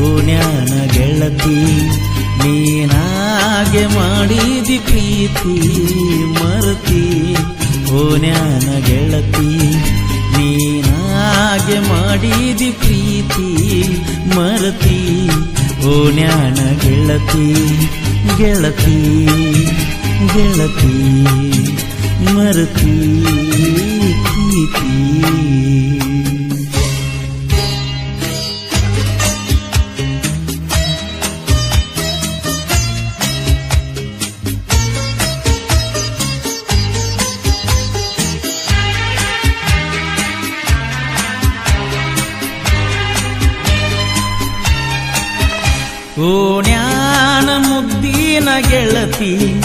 ಓಣ್ಯಾನ ಗೆಳತಿ. ನೀನಾಗೆ ಮಾಡಿದಿ ಪ್ರೀತಿ, ಮರತಿ. ಓನ್ಯಾನ ಗೆಳತಿ, ನೀನಾಗೆ ಮಾಡಿದಿ ಪ್ರೀತಿ, ಮರತಿ. ಓಣ್ಯಾನ ಗೆಳತಿ ಗೆಳತಿ ಗೆಳತಿ, ಮರತಿ, ಪ್ರೀತಿ. ಓಣ್ಯಾನ ಮುದ್ದಿನ ಗೆಳತಿ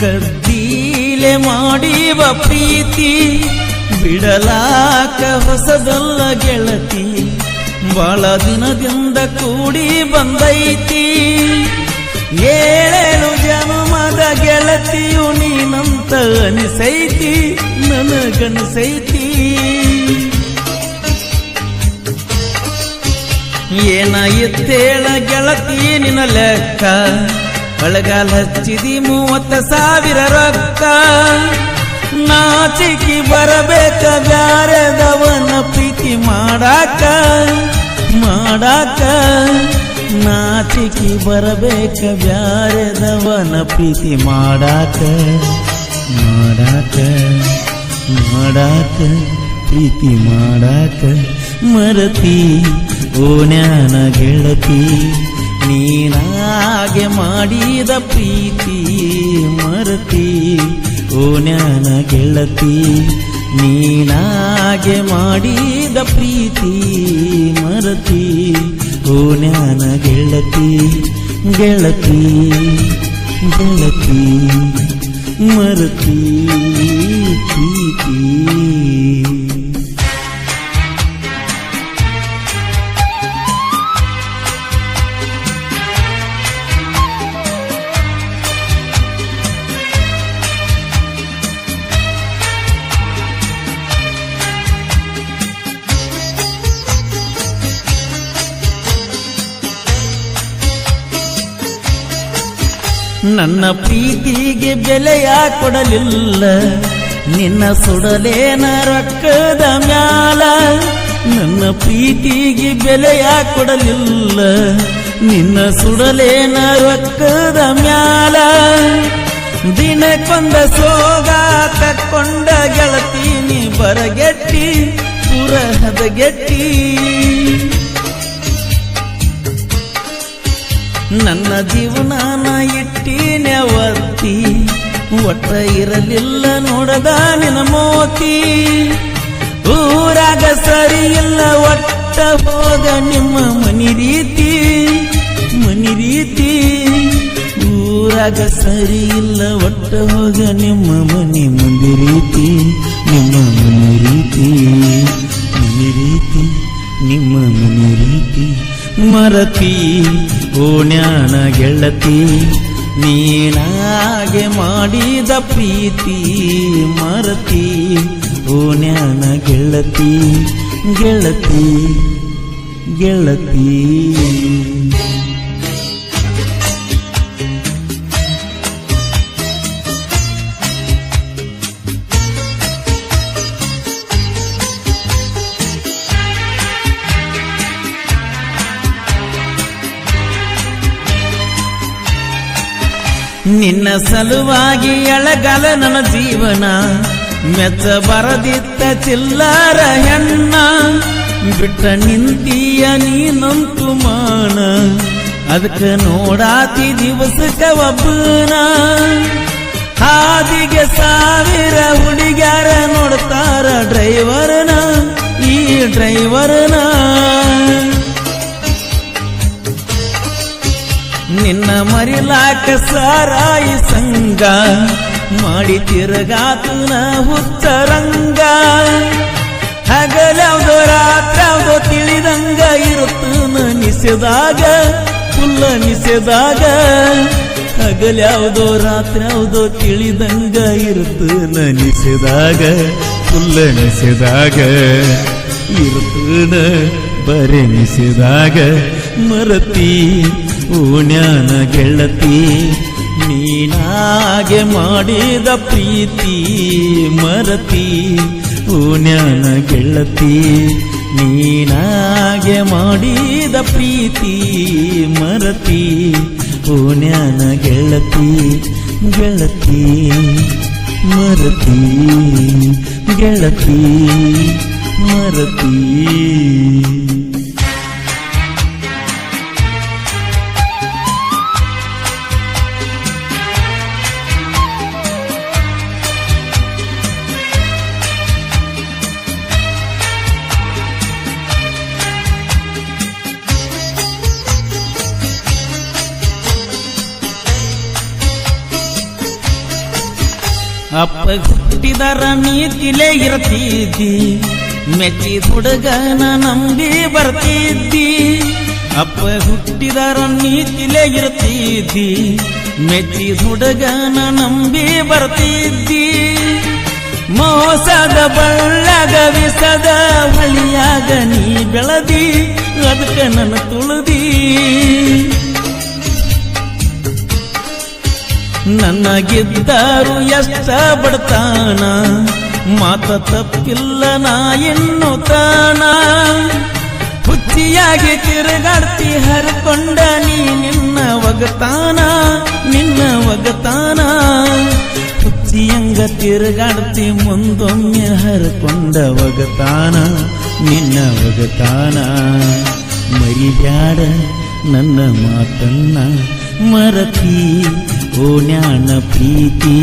ಕದ್ದೀಲೆ ಮಾಡಿವ ಪ್ರೀತಿ, ಬಿಡಲಾಕ ಹೊಸದಲ್ಲ ಗೆಳತಿ, ಬಹಳ ದಿನದಿಂದ ಕೂಡಿ ಬಂದೈತಿ. ಏಳೇಳು ಜನ್ಮದ ಗೆಳತಿಯು ನೀನಂತ ಅನಿಸೈತಿ, ನನಗನಿಸೈತಿ. ಏನ ಎತ್ತೇಳ ಗೆಳತಿ ನಿನ್ನ ಲೆಕ್ಕ? ಒಳಗಾಲ ಹಚ್ಚಿದಿ ಮೂವತ್ತ ಸಾವಿರ ರಕ್ತ ನಾಚಿಕಿ ಬರಬೇಕ ಬ್ಯಾರೆದವನ ಪ್ರೀತಿ ಮಾಡಾಕ? ಮಾಡಾಕ? ನಾಚಿಕಿ ಬರಬೇಕ ಬ್ಯಾರೆದವನ ಪ್ರೀತಿ ಮಾಡಾಕ? ಮಾಡಾಕ? ಮಾಡಾಕ? ಪ್ರೀತಿ ಮಾಡಾಕ? ಮರತಿ ಓನ್ಯಾನ ಗೆಳತಿ, ನೀನಾಗೆ ಮಾಡಿದ ಪ್ರೀತಿ ಮರತಿ. ಓನ್ಯಾನ ಗೆಳತಿ, ನೀನಾಗೆ ಮಾಡಿದ ಪ್ರೀತಿ ಮರತಿ. ಓನ್ಯಾನ ಗೆಳತಿ ಗೆಳತಿ ಗೆಳತಿ, ಮರತಿ, ಪ್ರೀತಿ. ನನ್ನ ಪ್ರೀತಿಗೆ ಬೆಲೆಯ ಕೊಡಲಿಲ್ಲ. ನಿನ್ನ ಸುಡಲೇನ ರೊಕ್ಕದ ಮ್ಯಾಲ. ನನ್ನ ಪ್ರೀತಿಗೆ ಬೆಲೆಯ ಕೊಡಲಿಲ್ಲ. ನಿನ್ನ ಸುಡಲೇನ ರೊಕ್ಕದ ಮ್ಯಾಲ. ದಿನಕ್ಕೊಂದ ಸೋಗ ತಕ್ಕೊಂಡ ಗೆಳತೀನಿ ಬರಗೆಟ್ಟಿ, ಪುರಹದ ಗೆಟ್ಟಿ. ನನ್ನ ಜೀವನಾನ ಇರಲಿಲ್ಲ ನೋಡದ ನಿನ ಮೋತಿ. ಊರಾಗ ಸರಿ ಇಲ್ಲ, ಒಟ್ಟ ಹೋಗ ನಿಮ್ಮ ಮನಿ ರೀತಿ ಮನಿ ರೀತಿ. ಊರಾಗ ಸರಿ ಇಲ್ಲ, ಒಟ್ಟ ಹೋಗ ನಿಮ್ಮ ಮನಿ ಮುಂದೆ ರೀತಿ, ನಿಮ್ಮ ಮನಿ ರೀತಿ ಮನಿ ರೀತಿ, ನಿಮ್ಮ ಮನಿ ರೀತಿ. ಮರತಿ, ಓಣ್ಯಾನ ಗೆಳತಿ ನೀನಾಗೆ ಮಾಡಿದ ಪ್ರೀತಿ ಮರತಿ ಓಣ್ಯಾನ ಗೆಳತಿ ಗೆಳತಿ ಗೆಳತಿ. ನಿನ್ನ ಸಲುವಾಗಿ ಎಳಗಲ ನನ್ನ ಜೀವನ. ಮೆಚ್ಚ ಬರದಿತ್ತ ಚಿಲ್ಲರ ಹೆಣ್ಣ, ಬಿಟ್ಟ ನಿಂತೀಯ ನೀನಂತು ಮಾನ. ಅದಕ್ಕೆ ನೋಡಾತಿ ದಿವಸಕ ಒಬ್ಬನ. ಹಾದಿಗೆ ಸಾವಿರ ಹುಡುಗ್ಯಾರ ನೋಡ್ತಾರ ಡ್ರೈವರ್ನ. ಈ ಡ್ರೈವರ್ನ ಸಾರಾಯಿ ಸಂಗ ಮಾಡಿ ತಿರುಗಾತನ ಹುಚ್ಚರಂಗ ಹಗಲ್ಯಾವ್ದೋ ರಾತ್ರ್ಯಾವ್ದೋ ತಿಳಿದಂಗ ಇರುತ್ತನ ನಿಸೆದಾಗ ಫುಲ್ಲ ನಿಸೆದಾಗ. ಹಗಲ್ಯಾವ್ದೋ ರಾತ್ರ್ಯಾವ್ದೋ ತಿಳಿದಂಗ ಇರುತ್ತನ ನಿಸೆದಾಗ ಕುಲ್ಲ ನಿಸೆದಾಗ. ಇರುತ್ತನ ಬರೆ ನಿಸೆದಾಗ, ಮರತಿ ಓಣ್ಯಾನ ಗೆಳತಿ, ನೀನಾಗೆ ಮಾಡಿದ ಪ್ರೀತಿ ಮರತಿ. ಪುಣ್ಯನ ಗೆಳತಿ, ನೀನಾಗೆ ಮಾಡಿದ ಪ್ರೀತಿ ಮರತಿ. ಪುಣ್ಯನ ಗೆಳತಿ ಗೆಳತಿ, ಮರತಿ ಗೆಳತಿ, ಮರತಿ. ಅಪ್ಪ ಹುಟ್ಟಿದರ ನೀತಿಲೇ ಇರ್ತಿದ್ದಿ. ಮೆಚ್ಚಿದ ಹುಡುಗನ ನಂಬಿ ಬರ್ತಿದ್ದಿ. ಅಪ್ಪ ಹುಟ್ಟಿದರ ನೀತಿಲೇ ಇರ್ತಿದ್ದಿ. ಮೆಚ್ಚಿ ಹುಡುಗನ ನಂಬಿ ಬರ್ತಿದ್ದಿ. ಮೋಸದ ಬಳ್ಳಗ ವಿಸದ ಬಳಿಯಾಗ ನೀ ಬೆಳದಿ, ಅದಕ್ಕೆ ನನ್ನ ತುಳಿದಿ. ನನಗಿದ್ದರು ಎಷ್ಟ ಬಡತಾನ ಮಾತ ತಪ್ಪಿಲ್ಲ, ನಾ ಇನ್ನು ತಾಣ ಹುಚ್ಚಿಯಾಗಿ ತಿರುಗಾಡ್ತಿ ಹರಿಕೊಂಡ ನೀ ನಿನ್ನ ಒಗತಾನ ನಿನ್ನ ಒಗತಾನ. ಹುಚ್ಚಿಯಂಗ ತಿರುಗಾಡ್ತಿ ಮುಂದೊಮ್ಮೆ ಹರ್ಕೊಂಡ ಒಗತಾನ, ನಿನ್ನ ಒಗತಾನ. ಮರಿಬ್ಯಾಡ ನನ್ನ ಮಾತನ್ನ ಮರತಿ ಓಣ್ಯಾನ ಪ್ರೀತಿ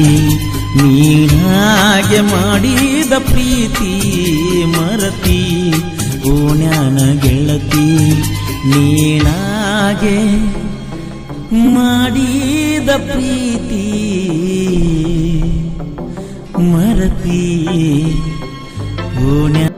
ನೀನಾಗೆ ಮಾಡಿದ ಪ್ರೀತಿ ಮರತಿ. ಓಣ್ಯಾನ ಗೆಳತಿ ನೀನಾಗೆ ಮಾಡಿದ ಪ್ರೀತಿ ಮರತಿ. ಓಣ್ಯ